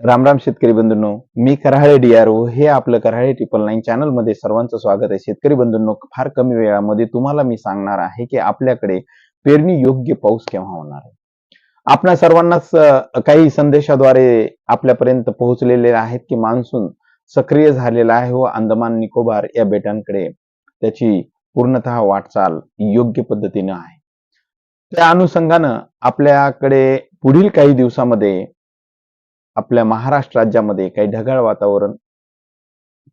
राम राम शेतकरी बंधूंनो मी कराळे डीआरओ हे आपलं कराळे ट्रिपल नाईन चॅनलमध्ये सर्वांचं स्वागत आहे. शेतकरी बंधूंनो फार कमी वेळामध्ये तुम्हाला मी सांगणार आहे की आपल्याकडे पेरणी योग्य पाऊस केव्हा होणार आहे? आपल्या सर्वांनाच काही संदेशाद्वारे आपल्यापर्यंत पोहोचलेले आहेत की मान्सून सक्रिय झालेला आहे व अंदमान निकोबार या बेटांकडे त्याची पूर्णतः वाटचाल योग्य पद्धतीनं आहे. त्या अनुषंगानं आपल्याकडे पुढील काही दिवसामध्ये आपल्या महाराष्ट्र राज्यामध्ये काही ढगाळ वातावरण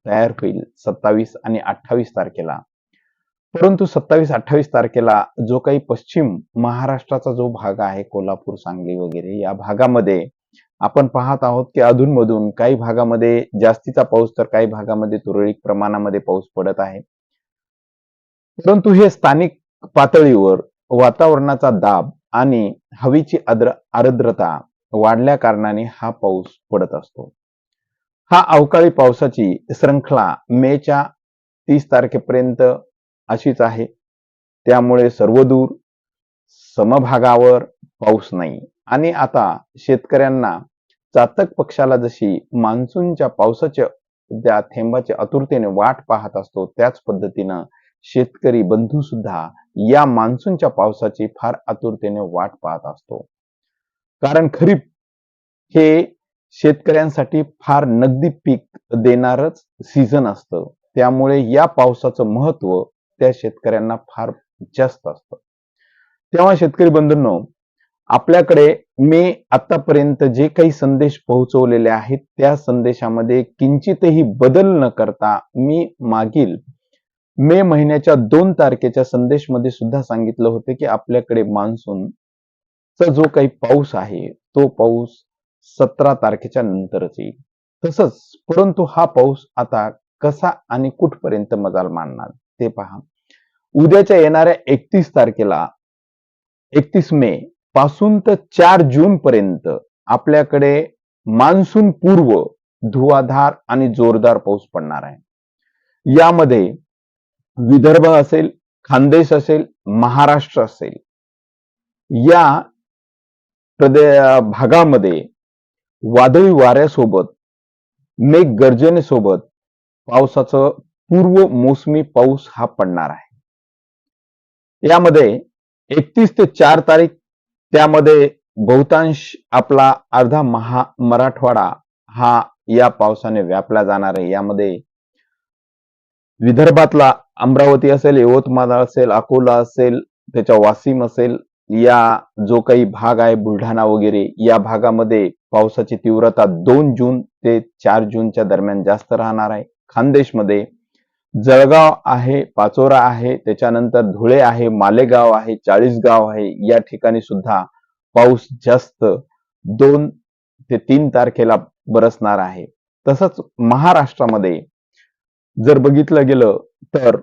तयार होईल सत्तावीस आणि अठ्ठावीस तारखेला. परंतु सत्तावीस अठ्ठावीस तारखेला जो काही पश्चिम महाराष्ट्राचा जो भाग आहे कोल्हापूर सांगली वगैरे या भागामध्ये आपण पाहत आहोत की अधूनमधून काही भागामध्ये जास्तीचा पाऊस तर काही भागामध्ये तुरळक प्रमाणामध्ये पाऊस पडत आहे. परंतु हे स्थानिक पातळीवर वातावरणाचा दाब आणि हवेची आद्र आर्द्रता वाढल्या कारणाने हा पाऊस पडत असतो. हा अवकाळी पावसाची श्रंखला मेच्या तीस तारखेपर्यंत अशीच आहे. त्यामुळे सर्वदूर समभागावर पाऊस नाही. आणि आता शेतकऱ्यांना चातक पक्षाला जशी मान्सूनच्या पावसाच्या त्या थेंबाच्या आतुरतेने वाट पाहत असतो त्याच पद्धतीनं शेतकरी बंधू सुद्धा या मान्सूनच्या पावसाची फार आतुरतेने वाट पाहत असतो. कारण खरीप हे शेतकऱ्यांसाठी फार नगदी पीक देणारच सीझन असतं. त्यामुळे या पावसाचं महत्त्व त्या शेतकऱ्यांना फार जास्त असतं. तेव्हा शेतकरी बंधूंनो आपल्याकडे मी आतापर्यंत जे काही संदेश पोहोचवलेले आहेत त्या संदेशामध्ये किंचितही बदल न करता मी मागील मे महिन्याच्या दोन तारखेच्या संदेशमध्ये सुद्धा सांगितलं होतं की आपल्याकडे मान्सून मान्सूनचा जो काही पाऊस आहे तो पाऊस सतरा तारखेच्या नंतरच येईल. तसंच परंतु हा पाऊस आता कसा आणि कुठपर्यंत मजाल मानणार ते पहा. उद्याच्या येणाऱ्या एकतीस तारखेला एकतीस मे पासून तर चार जून पर्यंत आपल्याकडे मान्सून पूर्व धुवाधार आणि जोरदार पाऊस पडणार आहे. यामध्ये विदर्भ असेल खानदेश असेल महाराष्ट्र असेल. या प्रदे भागामध्ये वादळी वाऱ्यासोबत मेघ गर्जनेसोबत पावसाचं पूर्व मोसमी पाऊस हा पडणार आहे. यामध्ये एकतीस ते चार तारीख त्यामध्ये बहुतांश आपला अर्धा महा मराठवाडा हा या पावसाने व्यापला जाणार आहे. यामध्ये विदर्भातला अमरावती असेल यवतमाळ असेल अकोला असेल त्याच्या वासिम असेल या जो काही भाग आहे बुलढाणा वगैरे या भागामध्ये पावसाची तीव्रता दोन जून ते चार जूनच्या दरम्यान जास्त राहणार आहे. खानदेशमध्ये जळगाव आहे पाचोरा आहे त्याच्यानंतर धुळे आहे मालेगाव आहे चाळीसगाव आहे या ठिकाणी सुद्धा पाऊस जास्त दोन ते तीन तारखेला बरसणार आहे. तसंच महाराष्ट्रामध्ये जर बघितलं गेलं तर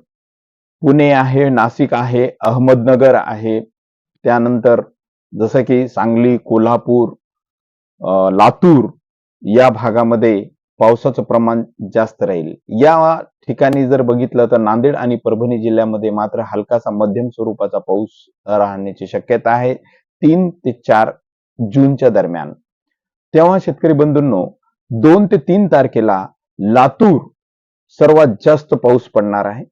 पुणे आहे नाशिक आहे अहमदनगर आहे त्यानंतर जसं की सांगली कोल्हापूर लातूर या भागामध्ये पावसाचं प्रमाण जास्त राहील. या ठिकाणी जर बघितलं तर नांदेड आणि परभणी जिल्ह्यामध्ये मात्र हलकासा मध्यम स्वरूपाचा पाऊस राहण्याची शक्यता आहे. तीन ते चार जूनच्या दरम्यान. तेव्हा शेतकरी बंधूंनो दोन ते तीन तारखेला लातूर सर्वात जास्त पाऊस पडणार आहे.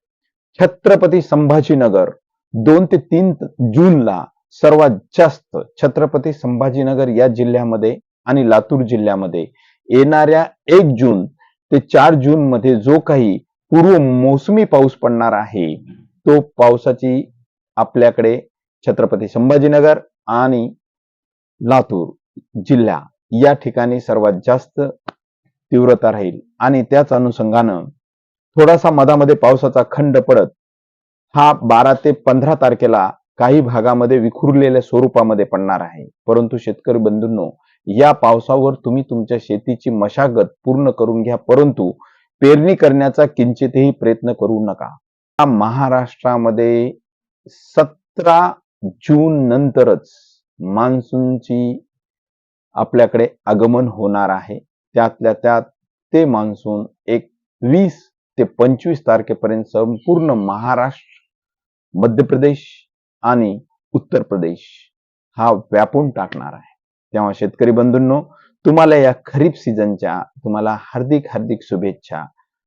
छत्रपती संभाजीनगर दोन ते तीन जूनला सर्वात जास्त छत्रपती संभाजीनगर या जिल्ह्यामध्ये आणि लातूर जिल्ह्यामध्ये येणाऱ्या एक जून ते चार जून मध्ये जो काही पूर्व मोसमी पाऊस पडणार आहे तो पावसाची आपल्याकडे छत्रपती संभाजीनगर आणि लातूर जिल्हा या ठिकाणी सर्वात जास्त तीव्रता राहील. आणि त्याच अनुषंगानं थोडासा मधामध्ये पावसाचा खंड पडत हा बारा ते पंधरा तारखेला काही भागामध्ये विखुरलेल्या स्वरूपामध्ये पडणार आहे. परंतु शेतकरी बंधूंनो या पावसावर तुम्ही तुमच्या शेतीची मशागत पूर्ण करून घ्या. परंतु पेरणी करण्याचा किंचितही प्रयत्न करू नका. महाराष्ट्रामध्ये सतरा जून नंतरच मान्सूनची आपल्याकडे आगमन होणार आहे. त्यातल्या त्यात ते मान्सून एक वीस ते पंचवीस तारखेपर्यंत संपूर्ण महाराष्ट्र मध्य प्रदेश आणि उत्तर प्रदेश हा व्यापून टाकणार आहे. तेव्हा शेतकरी बंधूंनो तुम्हाला या खरीप सीझनच्या तुम्हाला हार्दिक हार्दिक शुभेच्छा.